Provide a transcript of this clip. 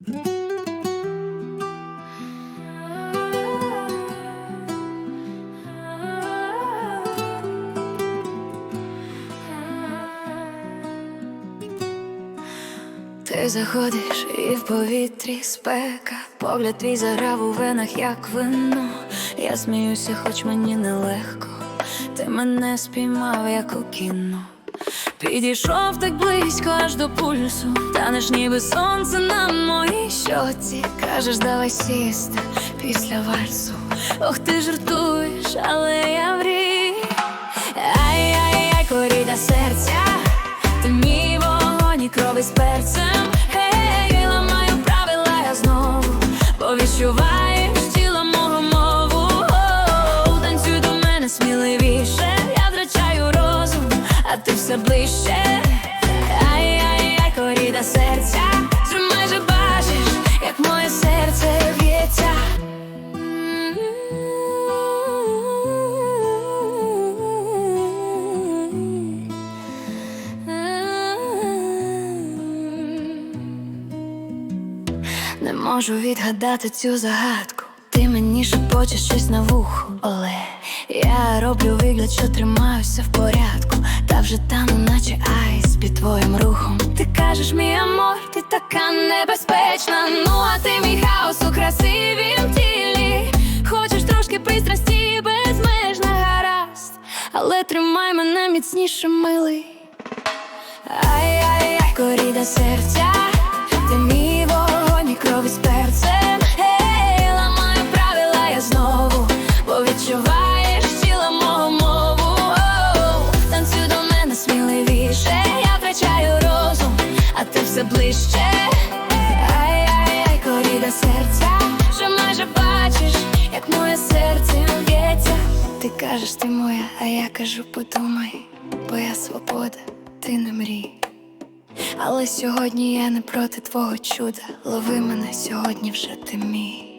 Ти заходиш і в повітрі спека, погляд твій заграв у венах, як вино. Я сміюся, хоч мені нелегко. Ти мене спіймав, як у кіно. Підійшов так близько аж до пульсу, танеш ніби сонце на моїй щоці. Кажеш, давай сісти після вальсу. Ох, ти жартуєш, але я мрію. Ай-яй-яй, коріда серця, ти мій вогонь і крові з перцем. Гей, ламаю правила я знову, бо відчуваєш тіло мого мову. Танцюй до мене сміливіше, а ти все ближче. Ай-яй-яй, коріда серця, тримай же бачиш, як моє серце б'ється. Не можу відгадати цю загадку. Ти мені шепочеш щось на вухо, але я роблю вигляд, що тримаюся в порядку. Та вже тану, наче айс під твоїм рухом. Ти кажеш, мій амор, ти така небезпечна. Ну, а ти мій хаос у красивім тілі. Хочеш трошки пристрасті, безмежна гаразд. Але тримай мене міцніше, милий. Ай-яй-яй, коріда серця, а ти все ближче. Ай, ай, ай, корі до серця, вже майже бачиш, як моє серце б'ється. Ти кажеш, ти моя, а я кажу, подумай, бо я свобода, ти не мрій. Але сьогодні я не проти твого чуда. Лови мене сьогодні вже ти мій.